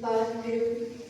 Vale, Deus.